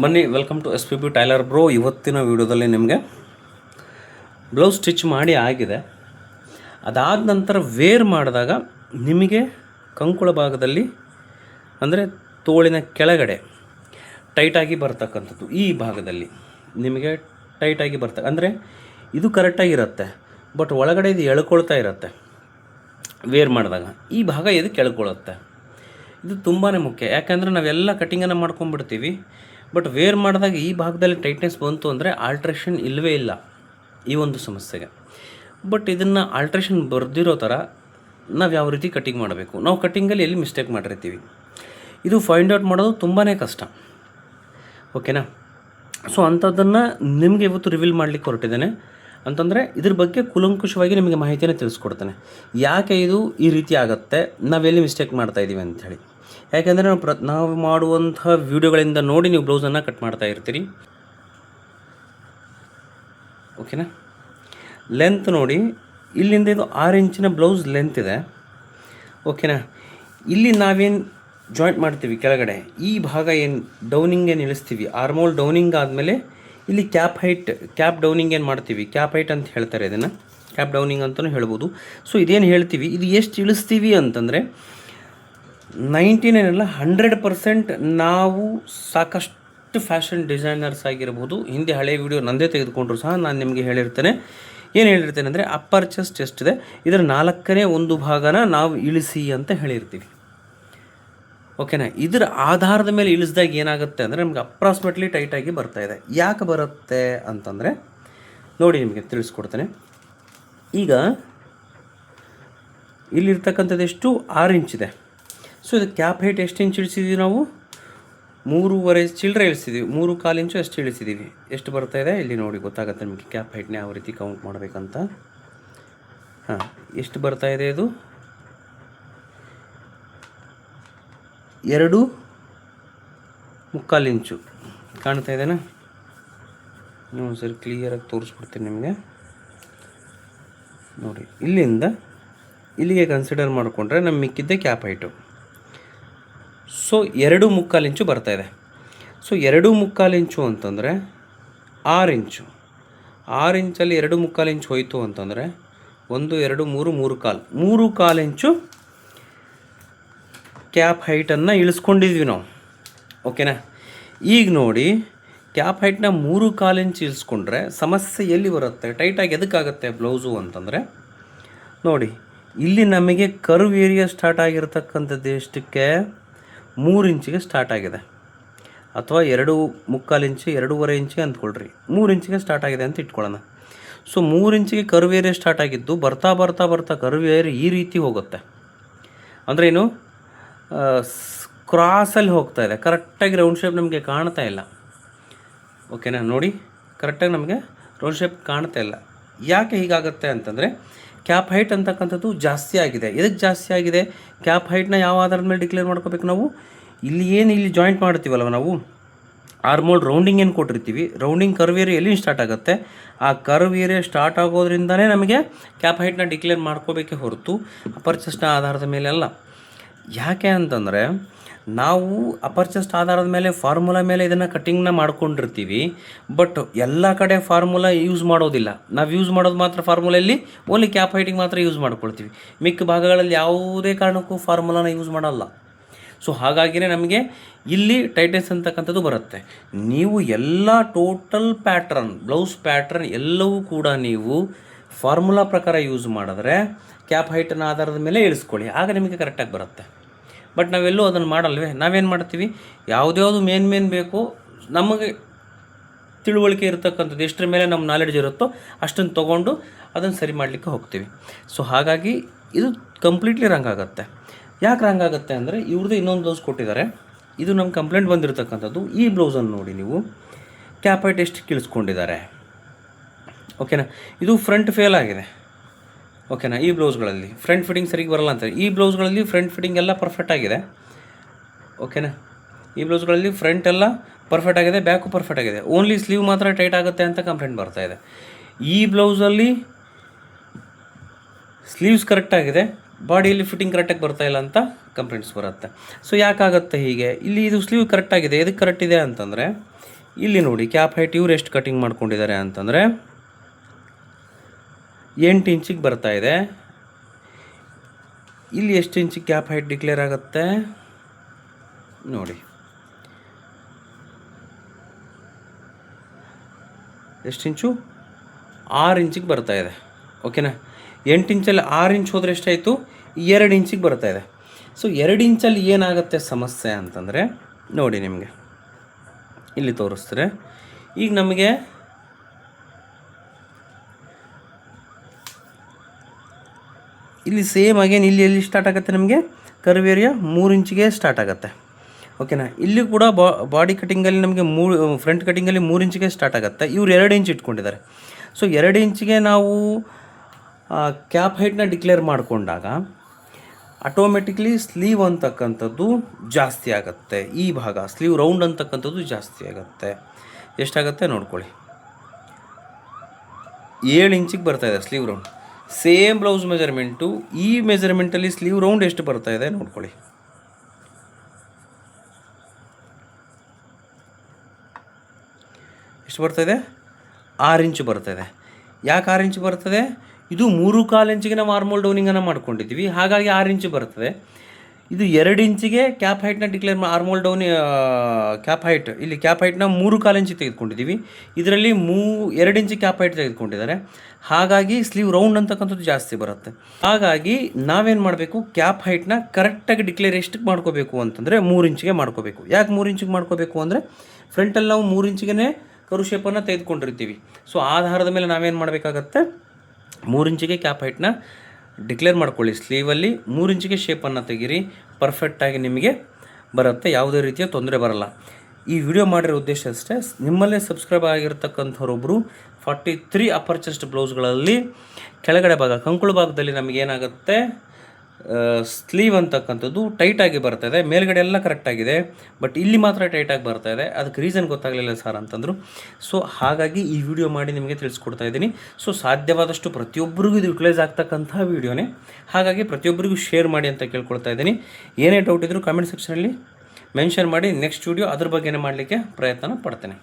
ಬನ್ನಿ welcome to S P P tailor bro ಇವತ್ತಿನ ವಿಡಿಯೋದಲ್ಲಿ ನಿಮಗೆ ಬ್ಲೌಸ್ ಸ್ಟಿಚ್ ಮಾಡಿ ಆಗಿದೆ. ಅದಾದ ನಂತರ ವೇರ್ ಮಾಡಿದಾಗ ನಿಮಗೆ ಕಂಕುಳ ಭಾಗದಲ್ಲಿ, ಅಂದರೆ ತೋಳಿನ ಕೆಳಗಡೆ ಟೈಟಾಗಿ ಬರ್ತಕ್ಕಂಥದ್ದು. ಈ ಭಾಗದಲ್ಲಿ ನಿಮಗೆ ಟೈಟಾಗಿ ಬರ್ತ, ಅಂದರೆ ಇದು ಕರೆಕ್ಟಾಗಿರುತ್ತೆ ಬಟ್ ಒಳಗಡೆ ಇದು ಎಳ್ಕೊಳ್ತಾ ಇರುತ್ತೆ ವೇರ್ ಮಾಡಿದಾಗ. ಈ ಭಾಗ ಇದು ಕೆಳ್ಕೊಳ್ಳುತ್ತೆ ಇದು ತುಂಬಾ ಮುಖ್ಯ. ಯಾಕೆಂದರೆ ನಾವೆಲ್ಲ ಕಟ್ಟಿಂಗನ್ನು ಮಾಡ್ಕೊಂಡ್ಬಿಡ್ತೀವಿ. ಬಟ್ ವೇರ್ ಮಾಡಿದಾಗ ಈ ಭಾಗದಲ್ಲಿ ಟೈಟ್ನೆಸ್ ಬಂತು ಅಂದರೆ ಆಲ್ಟ್ರೇಷನ್ ಇಲ್ಲವೇ ಇಲ್ಲ ಈ ಒಂದು ಸಮಸ್ಯೆಗೆ. ಬಟ್ ಇದನ್ನು ಆಲ್ಟ್ರೇಷನ್ ಬರೆದಿರೋ ಥರ ನಾವು ಯಾವ ರೀತಿ ಕಟ್ಟಿಂಗ್ ಮಾಡಬೇಕು? ನಾವು ಕಟ್ಟಿಂಗಲ್ಲಿ ಎಲ್ಲಿ ಮಿಸ್ಟೇಕ್ ಮಾಡಿರ್ತೀವಿ? ಇದು ಫೈಂಡ್ ಔಟ್ ಮಾಡೋದು ತುಂಬಾ ಕಷ್ಟ. ಓಕೆನಾ ಸೊ ಅಂಥದ್ದನ್ನು ನಿಮಗೆ ಇವತ್ತು ರಿವೀಲ್ ಮಾಡಲಿಕ್ಕೆ ಹೊರಟಿದ್ದೇನೆ. ಅಂತಂದರೆ ಇದ್ರ ಬಗ್ಗೆ ಕುಲಂಕುಷವಾಗಿ ನಿಮಗೆ ಮಾಹಿತಿಯನ್ನು ತಿಳಿಸ್ಕೊಡ್ತೇನೆ. ಯಾಕೆ ಇದು ಈ ರೀತಿ ಆಗುತ್ತೆ? ನಾವೆಲ್ಲಿ ಮಿಸ್ಟೇಕ್ ಮಾಡ್ತಾ ಇದ್ದೀವಿ ಅಂಥೇಳಿ ಯಾಕೆಂದರೆ ನಾವು ಪ್ರ, ನಾವು ಮಾಡುವಂತಹ ವೀಡಿಯೋಗಳಿಂದ ನೋಡಿ ನೀವು ಬ್ಲೌಸನ್ನು ಕಟ್ ಮಾಡ್ತಾ ಇರ್ತೀರಿ. ಓಕೆನಾ ಲೆಂತ್ ನೋಡಿ, ಇಲ್ಲಿಂದ ಇದು ಆರು ಇಂಚಿನ ಬ್ಲೌಸ್ ಲೆಂತ್ ಇದೆ. ಓಕೆನಾ ಇಲ್ಲಿ ನಾವೇನು ಜಾಯಿಂಟ್ ಮಾಡ್ತೀವಿ ಕೆಳಗಡೆ, ಈ ಭಾಗ ಏನು ಡೌನಿಂಗ್ ಏನು ಇಳಿಸ್ತೀವಿ ಆರ್ಮೋಲ್ ಡೌನಿಂಗ್ ಆದಮೇಲೆ ಇಲ್ಲಿ ಕ್ಯಾಪ್ ಹೈಟ್, ಕ್ಯಾಪ್ ಡೌನಿಂಗ್ ಏನು ಮಾಡ್ತೀವಿ? ಕ್ಯಾಪ್ ಹೈಟ್ ಅಂತ ಹೇಳ್ತಾರೆ ಇದನ್ನು. ಕ್ಯಾಪ್ ಡೌನಿಂಗ್ ಅಂತಲೂ ಹೇಳ್ಬೋದು. ಸೊ ಇದೇನು ಹೇಳ್ತೀವಿ? ಇದು ಎಷ್ಟು ಇಳಿಸ್ತೀವಿ ಅಂತಂದರೆ ನೈಂಟಿ ಏನಲ್ಲ ಹಂಡ್ರೆಡ್ ಪರ್ಸೆಂಟ್ ನಾವು ಸಾಕಷ್ಟು ಫ್ಯಾಷನ್ ಡಿಸೈನರ್ಸ್ ಆಗಿರ್ಬೋದು. ಹಿಂದೆ ಹಳೆ ವಿಡಿಯೋ ನಂದೇ ತೆಗೆದುಕೊಂಡ್ರು ಸಹ ನಾನು ನಿಮಗೆ ಹೇಳಿರ್ತೇನೆ. ಏನು ಹೇಳಿರ್ತೇನೆ ಅಂದರೆ ಅಪ್ಪರ್ ಚೆಸ್ಟ್ ಎಷ್ಟಿದೆ ಇದರ ನಾಲ್ಕನೇ ಒಂದು ಭಾಗನ ನಾವು ಇಳಿಸಿ ಅಂತ ಹೇಳಿರ್ತೀವಿ. ಓಕೆನಾ ಇದರ ಆಧಾರದ ಮೇಲೆ ಇಳಿಸಿದಾಗ ಏನಾಗುತ್ತೆ ಅಂದರೆ ನಮ್ಗೆ ಅಪ್ರಾಕ್ಸಿಮೇಟ್ಲಿ ಟೈಟಾಗಿ ಬರ್ತಾ ಇದೆ. ಯಾಕೆ ಬರುತ್ತೆ ಅಂತಂದರೆ, ನೋಡಿ ನಿಮಗೆ ತಿಳಿಸ್ಕೊಡ್ತೇನೆ. ಈಗ ಇಲ್ಲಿರ್ತಕ್ಕಂಥದ್ದು ಎಷ್ಟು? ಆರು ಇಂಚಿದೆ ಸೊ ಇದು ಕ್ಯಾಪ್ ಹೈಟ್ ಎಷ್ಟು ಇಂಚ್ ಇಳಿಸಿದ್ದೀವಿ ನಾವು? ಮೂರುವರೆ ಚಿಲ್ಲರೆ ಇಳಿಸಿದ್ದೀವಿ ಮೂರು ಕಾಲು ಇಂಚು ಅಷ್ಟು ಇಳಿಸಿದ್ದೀವಿ ಎಷ್ಟು ಬರ್ತಾ ಇದೆ? ಇಲ್ಲಿ ನೋಡಿ ಗೊತ್ತಾಗುತ್ತೆ ನಿಮಗೆ ಕ್ಯಾಪ್ ಹೈಟ್ನ ಯಾವ ರೀತಿ ಕೌಂಟ್ ಮಾಡಬೇಕಂತ. ಹಾಂ, ಎಷ್ಟು ಬರ್ತಾ ಇದೆ ಇದು? ಎರಡು ಮುಕ್ಕಾಲು ಇಂಚು. ಕಾಣ್ತಾ ಇದೆಯಾ ಇನ್ನೊಂದು ಸರಿ ಕ್ಲಿಯರಾಗಿ ತೋರಿಸ್ಬಿಡ್ತೀನಿ ನಿಮಗೆ. ನೋಡಿ, ಇಲ್ಲಿಂದ ಇಲ್ಲಿಗೆ ಕನ್ಸಿಡರ್ ಮಾಡಿಕೊಂಡ್ರೆ ನಮ್ಮ ಮಿಕ್ಕಿದ್ದೆ ಕ್ಯಾಪ್ ಹೈಟು ಸೊ ಎರಡು ಮುಕ್ಕಾಲು ಇಂಚು ಬರ್ತಾ ಇದೆ. ಸೊ ಎರಡು ಮುಕ್ಕಾಲು ಇಂಚು ಅಂತಂದರೆ ಆರು ಇಂಚು. ಆರು ಇಂಚಲ್ಲಿ ಎರಡು ಮುಕ್ಕಾಲು ಇಂಚು ಹೋಯಿತು ಅಂತಂದರೆ ಒಂದು, ಎರಡು, ಮೂರು ಮೂರು ಕಾಲು. ಮೂರು ಕಾಲು ಇಂಚು ಕ್ಯಾಪ್ ಹೈಟನ್ನು ಇಳಿಸ್ಕೊಂಡಿದ್ವಿ ನಾವು. ಓಕೆನಾ? ಈಗ ನೋಡಿ, ಕ್ಯಾಪ್ ಹೈಟ್ನ ಮೂರು ಕಾಲು ಇಂಚ್ ಇಳಿಸ್ಕೊಂಡ್ರೆ ಸಮಸ್ಯೆ ಎಲ್ಲಿ ಬರುತ್ತೆ? ಟೈಟಾಗಿ ಎದಕ್ಕಾಗುತ್ತೆ ಬ್ಲೌಸು ಅಂತಂದರೆ? ನೋಡಿ, ಇಲ್ಲಿ ನಮಗೆ ಕರ್ವ್ ಏರಿಯಾ ಸ್ಟಾರ್ಟ್ ಆಗಿರ್ತಕ್ಕಂಥದ್ದು ಎಷ್ಟಕ್ಕೆ? ಮೂರು ಇಂಚಿಗೆ ಸ್ಟಾರ್ಟ್ ಆಗಿದೆ. ಅಥವಾ ಎರಡು ಮುಕ್ಕಾಲು ಇಂಚು, ಎರಡೂವರೆ ಇಂಚಿಗೆ ಅಂದ್ಕೊಳ್ರಿ. ಮೂರು ಇಂಚಿಗೆ ಸ್ಟಾರ್ಟ್ ಆಗಿದೆ ಅಂತ ಇಟ್ಕೊಳ್ಳೋಣ. ಸೊ ಮೂರು ಇಂಚಿಗೆ ಕರ್ವ್ ಏರಿಯಾ ಸ್ಟಾರ್ಟ್ ಆಗಿದ್ದು ಬರ್ತಾ ಬರ್ತಾ ಬರ್ತಾ ಕರ್ವ್ ಈ ರೀತಿ ಹೋಗುತ್ತೆ. ಅಂದರೆ ಏನು? ಕ್ರಾಸಲ್ಲಿ ಹೋಗ್ತಾ ಇದೆ. ಕರೆಕ್ಟಾಗಿ ರೌಂಡ್ ಶೇಪ್ ನಮಗೆ ಕಾಣ್ತಾ ಇಲ್ಲ. ಓಕೆನಾ ನೋಡಿ. ಕರೆಕ್ಟಾಗಿ ನಮಗೆ ರೌಂಡ್ ಶೇಪ್ ಕಾಣ್ತಾ ಇಲ್ಲ. ಯಾಕೆ ಹೀಗಾಗುತ್ತೆ ಅಂತಂದರೆ ಕ್ಯಾಪ್ ಹೈಟ್ ಅಂತಕ್ಕಂಥದ್ದು ಜಾಸ್ತಿ ಆಗಿದೆ. ಎದಕ್ಕೆ ಜಾಸ್ತಿ ಆಗಿದೆ? ಕ್ಯಾಪ್ ಹೈಟ್ನ ಯಾವ ಆಧಾರದ ಮೇಲೆ ಡಿಕ್ಲೇರ್ ಮಾಡ್ಕೋಬೇಕು ನಾವು? ಇಲ್ಲಿ ಏನು ಇಲ್ಲಿ ಜಾಯಿಂಟ್ ಮಾಡ್ತೀವಲ್ವ ನಾವು? ಆರ್ಮೋಲ್ ರೌಂಡಿಂಗ್ ಏನು ಕೊಟ್ಟಿರ್ತೀವಿ? ರೌಂಡಿಂಗ್ ಕರ್ವ್ ಏರಿಯಾ ಎಲ್ಲಿ ಸ್ಟಾರ್ಟ್ ಆಗುತ್ತೆ? ಆ ಕರ್ವ್ ಏರಿಯಾ ಸ್ಟಾರ್ಟ್ ಆಗೋದ್ರಿಂದನೇ ನಮಗೆ ಕ್ಯಾಪ್ ಹೈಟ್ನ ಡಿಕ್ಲೇರ್ ಮಾಡ್ಕೋಬೇಕೇ ಹೊರತು ಪರ್ಚೆಸ್ನ ಆಧಾರದ ಮೇಲೆ ಅಲ್ಲ ಯಾಕೆ ಅಂತಂದರೆ ನಾವು ಅಪರ್ಚೆಸ್ಟ್ ಆಧಾರದ ಮೇಲೆ, ಫಾರ್ಮುಲಾ ಮೇಲೆ ಇದನ್ನು ಕಟ್ಟಿಂಗ್ನ ಮಾಡ್ಕೊಂಡಿರ್ತೀವಿ, ಬಟ್ ಎಲ್ಲ ಕಡೆ ಫಾರ್ಮುಲಾ ಯೂಸ್ ಮಾಡೋದಿಲ್ಲ. ನಾವು ಯೂಸ್ ಮಾಡೋದು ಮಾತ್ರ ಫಾರ್ಮುಲೆಯಲ್ಲಿ ಓನ್ಲಿ ಕ್ಯಾಪ್ ಹೈಟಿಂಗ್ ಮಾತ್ರ ಯೂಸ್ ಮಾಡ್ಕೊಳ್ತೀವಿ. ಮಿಕ್ಕ ಭಾಗಗಳಲ್ಲಿ ಯಾವುದೇ ಕಾರಣಕ್ಕೂ ಫಾರ್ಮುಲಾನ ಯೂಸ್ ಮಾಡಲ್ಲ. ಸೊ ಹಾಗಾಗಿನೇ ನಮಗೆ ಇಲ್ಲಿ ಟೈಟನ್ಸ್ ಅಂತಕ್ಕಂಥದ್ದು ಬರುತ್ತೆ. ನೀವು ಎಲ್ಲ ಟೋಟಲ್ ಪ್ಯಾಟ್ರನ್, ಬ್ಲೌಸ್ ಪ್ಯಾಟ್ರನ್ ಎಲ್ಲವೂ ಕೂಡ ನೀವು ಫಾರ್ಮುಲಾ ಪ್ರಕಾರ ಯೂಸ್ ಮಾಡಿದ್ರೆ ಕ್ಯಾಪ್ ಹೈಟನ್ನ ಆಧಾರದ ಮೇಲೆ ಇಳಿಸ್ಕೊಳ್ಳಿ. ಆಗ ನಿಮಗೆ ಕರೆಕ್ಟಾಗಿ ಬರುತ್ತೆ. ಬಟ್ ನಾವೆಲ್ಲೂ ಅದನ್ನು ಮಾಡಲ್ವೇ? ನಾವೇನು ಮಾಡ್ತೀವಿ? ಯಾವುದ್ಯಾವುದು ಮೇನ್ ಮೇನ್ ಬೇಕು, ನಮಗೆ ತಿಳುವಳಿಕೆ ಇರತಕ್ಕಂಥದ್ದು ಎಷ್ಟರ ಮೇಲೆ ನಮ್ಮ ನಾಲೆಡ್ಜ್ ಇರುತ್ತೋ ಅಷ್ಟನ್ನು ತೊಗೊಂಡು ಅದನ್ನು ಸರಿ ಮಾಡಲಿಕ್ಕೆ ಹೋಗ್ತೀವಿ. ಸೊ ಹಾಗಾಗಿ ಇದು ಕಂಪ್ಲೀಟ್ಲಿ ರಾಂಗ್ ಆಗುತ್ತೆ. ಯಾಕೆ ರಾಂಗ್ ಆಗುತ್ತೆ ಅಂದರೆ, ಇವ್ರದ್ದು ಇನ್ನೊಂದು ಬ್ಲೌಸ್ ಕೊಟ್ಟಿದ್ದಾರೆ. ಇದು ನಮ್ಮ ಕಂಪ್ಲೇಂಟ್ ಬಂದಿರತಕ್ಕಂಥದ್ದು. ಈ ಬ್ಲೌಸನ್ನು ನೋಡಿ ನೀವು. ಕ್ಯಾಪ್ ಹೈಟ್ ಎಷ್ಟು ಕಿಳಿಸ್ಕೊಂಡಿದ್ದಾರೆ ಓಕೆನಾ ಇದು ಫ್ರಂಟ್ ಫೇಲ್ ಆಗಿದೆ. ಓಕೆನಾ ಈ ಬ್ಲೌಸ್ಗಳಲ್ಲಿ ಫ್ರಂಟ್ ಫಿಟ್ಟಿಂಗ್ ಸರಿಗೆ ಬರಲ್ಲ ಅಂತ ಈ ಬ್ಲೌಸ್ಗಳಲ್ಲಿ ಫ್ರಂಟ್ ಫಿಟ್ಟಿಂಗ್ ಎಲ್ಲ ಪರ್ಫೆಕ್ಟ್ ಆಗಿದೆ. ಓಕೆನಾ ಈ ಬ್ಲೌಸ್ಗಳಲ್ಲಿ ಫ್ರಂಟ್ ಎಲ್ಲ ಪರ್ಫೆಕ್ಟ್ ಆಗಿದೆ ಬ್ಯಾಕು ಪರ್ಫೆಕ್ಟ್ ಆಗಿದೆ. ಓನ್ಲಿ ಸ್ಲೀವ್ ಮಾತ್ರ ಟೈಟ್ ಆಗುತ್ತೆ ಅಂತ ಕಂಪ್ಲೇಂಟ್ ಬರ್ತಾ ಇದೆ. ಈ ಬ್ಲೌಸಲ್ಲಿ ಸ್ಲೀವ್ಸ್ ಕರೆಕ್ಟ್ ಆಗಿದೆ, ಬಾಡಿಯಲ್ಲಿ ಫಿಟ್ಟಿಂಗ್ ಕರೆಕ್ಟಾಗಿ ಬರ್ತಾ ಇಲ್ಲ ಅಂತ ಕಂಪ್ಲೇಂಟ್ಸ್ ಬರುತ್ತೆ. ಸೊ ಯಾಕಾಗುತ್ತೆ ಹೀಗೆ? ಇಲ್ಲಿ ಇದು ಸ್ಲೀವ್ ಕರೆಕ್ಟ್ ಆಗಿದೆ. ಎದಕ್ಕೆ ಕರೆಕ್ಟ್ ಇದೆ ಅಂತಂದರೆ, ಇಲ್ಲಿ ನೋಡಿ ಕ್ಯಾಪ್ ಹೈಟ್ ಇವ್ರು ಎಷ್ಟು ಕಟಿಂಗ್ ಮಾಡ್ಕೊಂಡಿದ್ದಾರೆ ಅಂತಂದರೆ ಎಂಟು ಇಂಚಿಗೆ ಬರ್ತಾ ಇದೆ. ಇಲ್ಲಿ ಎಷ್ಟು ಇಂಚಿಗೆ ಕ್ಯಾಪ್ ಹೈಟ್ ಡಿಕ್ಲೇರ್ ಆಗುತ್ತೆ? ನೋಡಿ. ಎಷ್ಟು ಇಂಚು? ಆರು ಇಂಚಿಗೆ ಬರ್ತಾ ಇದೆ. ಓಕೆನಾ? ಎಂಟು ಇಂಚಲ್ಲಿ ಆರು ಇಂಚ್ ಹೋದರೆ ಎಷ್ಟಾಯಿತು? ಎರಡು ಇಂಚಿಗೆ ಬರ್ತಾ ಇದೆ. ಸೊ ಎರಡು ಇಂಚಲ್ಲಿ ಏನಾಗುತ್ತೆ ಸಮಸ್ಯೆ ಅಂತಂದರೆ, ನೋಡಿ ನಿಮಗೆ. ಇಲ್ಲಿ ತೋರಿಸ್ತಾರೆ ಈಗ ನಮಗೆ ಇಲ್ಲಿ ಸೇಮ್ ಅಗೇನ್ ಇಲ್ಲಿ ಎಲ್ಲಿ ಸ್ಟಾರ್ಟ್ ಆಗುತ್ತೆ ನಮಗೆ? ಕರ್ವ್ ಏರಿಯಾ ಮೂರು ಇಂಚಿಗೆ ಸ್ಟಾರ್ಟ್ ಆಗುತ್ತೆ. ಓಕೆನಾ ಇಲ್ಲಿ ಕೂಡ ಬಾಡಿ ಕಟಿಂಗಲ್ಲಿ ನಮಗೆ ಮೂರು ಫ್ರಂಟ್ ಕಟಿಂಗಲ್ಲಿ ಮೂರು ಇಂಚಿಗೆ ಸ್ಟಾರ್ಟ್ ಆಗುತ್ತೆ. ಇವ್ರು ಎರಡು ಇಂಚ್ ಇಟ್ಕೊಂಡಿದ್ದಾರೆ. ಸೊ ಎರಡು ಇಂಚಿಗೆ ನಾವು ಕ್ಯಾಪ್ ಹೈಟ್ನ ಡಿಕ್ಲೇರ್ ಮಾಡಿಕೊಂಡಾಗ ಆಟೋಮೆಟಿಕ್ಲಿ ಸ್ಲೀವ್ ಅಂತಕ್ಕಂಥದ್ದು ಜಾಸ್ತಿ ಆಗುತ್ತೆ. ಈ ಭಾಗ ಸ್ಲೀವ್ ರೌಂಡ್ ಅಂತಕ್ಕಂಥದ್ದು ಜಾಸ್ತಿ ಆಗುತ್ತೆ. ಎಷ್ಟಾಗುತ್ತೆ ನೋಡ್ಕೊಳ್ಳಿ. ಏಳು ಇಂಚಿಗೆ ಬರ್ತಾ ಇದೆ sleeve round same blouse measurement, ಈ ಮೆಜರ್ಮೆಂಟಲ್ಲಿ ಸ್ಲೀವ್ ರೌಂಡ್ ಎಷ್ಟು ಬರ್ತಾ ಇದೆ ನೋಡ್ಕೊಳ್ಳಿ. ಎಷ್ಟು ಇದೆ? ಆರು ಇಂಚು ಇದೆ. ಯಾಕೆ ಆರು ಇಂಚು ಬರ್ತದೆ? ಇದು ಮೂರು ಕಾಲು ಇಂಚಿಗೆ ನಾವು ಆರ್ಮೋಲ್ ಡೌನಿಂಗನ್ನು ಮಾಡ್ಕೊಂಡಿದ್ದೀವಿ. ಹಾಗಾಗಿ ಆರು ಇಂಚು ಬರ್ತದೆ. ಇದು ಎರಡು ಇಂಚಿಗೆ cap ಹೈಟ್ನ declare armhole down cap height ಇಲ್ಲಿ ಕ್ಯಾಪ್ ಹೈಟ್ನ ಮೂರು ಕಾಲು ಇಂಚಿ ತೆಗೆದುಕೊಂಡಿದ್ದೀವಿ. ಇದರಲ್ಲಿ ಮೂ ಎರಡು ಇಂಚಿ ಕ್ಯಾಪ್ ಹೈಟ್ ತೆಗೆದುಕೊಂಡಿದ್ದಾರೆ. ಹಾಗಾಗಿ ಸ್ಲೀವ್ ರೌಂಡ್ ಅಂತಕ್ಕಂಥದ್ದು ಜಾಸ್ತಿ ಬರುತ್ತೆ. ಹಾಗಾಗಿ ನಾವೇನು ಮಾಡಬೇಕು? ಕ್ಯಾಪ್ ಹೈಟ್ನ ಕರೆಕ್ಟಾಗಿ ಡಿಕ್ಲೇರ್ ಎಷ್ಟಕ್ಕೆ ಮಾಡ್ಕೋಬೇಕು ಅಂತಂದರೆ ಮೂರು ಇಂಚಿಗೆ ಮಾಡ್ಕೋಬೇಕು. ಯಾಕೆ ಮೂರು ಇಂಚಿಗೆ ಮಾಡ್ಕೋಬೇಕು ಅಂದರೆ ಫ್ರಂಟಲ್ಲಿ ನಾವು ಮೂರು ಇಂಚಿಗೆ ಕರು ಶೇಪನ್ನು ತೆಗೆದುಕೊಂಡಿರ್ತೀವಿ. ಸೊ ಆಧಾರದ ಮೇಲೆ ನಾವೇನು ಮಾಡಬೇಕಾಗತ್ತೆ? ಮೂರು ಇಂಚಿಗೆ ಕ್ಯಾಪ್ ಹೈಟ್ನ ಡಿಕ್ಲೇರ್ ಮಾಡ್ಕೊಳ್ಳಿ. ಸ್ಲೀವಲ್ಲಿ ಮೂರು ಇಂಚಿಗೆ ಶೇಪನ್ನು ತೆಗೀರಿ. ಪರ್ಫೆಕ್ಟಾಗಿ ನಿಮಗೆ ಬರುತ್ತೆ. ಯಾವುದೇ ರೀತಿಯ ತೊಂದರೆ ಬರಲ್ಲ. ಈ ವಿಡಿಯೋ ಮಾಡಿರೋ ಉದ್ದೇಶ ಅಷ್ಟೇ. ನಿಮ್ಮಲ್ಲೇ ಸಬ್ಸ್ಕ್ರೈಬ್ ಆಗಿರ್ತಕ್ಕಂಥವ್ರೊಬ್ಬರು ಫಾರ್ಟಿ ತ್ರೀ ಅಪರ್ ಚೆಸ್ಟ್ ಬ್ಲೌಸ್ಗಳಲ್ಲಿ ಕೆಳಗಡೆ ಭಾಗ, ಕಂಕುಳು ಭಾಗದಲ್ಲಿ ನಮಗೇನಾಗುತ್ತೆ? ಸ್ಲೀವ್ ಅಂತಕ್ಕಂಥದ್ದು ಟೈಟಾಗಿ ಇದೆ. ಮೇಲ್ಗಡೆ ಎಲ್ಲ ಕರೆಕ್ಟಾಗಿದೆ ಬಟ್ ಇಲ್ಲಿ ಮಾತ್ರ ಟೈಟಾಗಿ ಬರ್ತಾ ಇದೆ. ಅದಕ್ಕೆ ರೀಸನ್ ಗೊತ್ತಾಗಲಿಲ್ಲ ಸರ್ ಅಂತಂದರು. ಸೊ ಹಾಗಾಗಿ ಈ ವಿಡಿಯೋ ಮಾಡಿ ನಿಮಗೆ ತಿಳಿಸ್ಕೊಡ್ತಾ ಇದ್ದೀನಿ. ಸೊ ಸಾಧ್ಯವಾದಷ್ಟು ಪ್ರತಿಯೊಬ್ಬರಿಗೂ ಇದು ಯುಟಿಲೈಸ್ ಆಗ್ತಕ್ಕಂಥ ವಿಡಿಯೋನೇ ಹಾಗಾಗಿ ಪ್ರತಿಯೊಬ್ಬರಿಗೂ ಶೇರ್ ಮಾಡಿ ಅಂತ ಕೇಳ್ಕೊಳ್ತಾ ಇದ್ದೀನಿ. ಏನೇ ಡೌಟ್ ಇದ್ದರೂ ಕಾಮೆಂಟ್ ಸೆಕ್ಷನಲ್ಲಿ ಮೆನ್ಷನ್ ಮಾಡಿ. ನೆಕ್ಸ್ಟ್ ವಿಡಿಯೋ ಅದ್ರ ಬಗ್ಗೆನೇ ಮಾಡಲಿಕ್ಕೆ ಪ್ರಯತ್ನ ಪಡ್ತೇನೆ.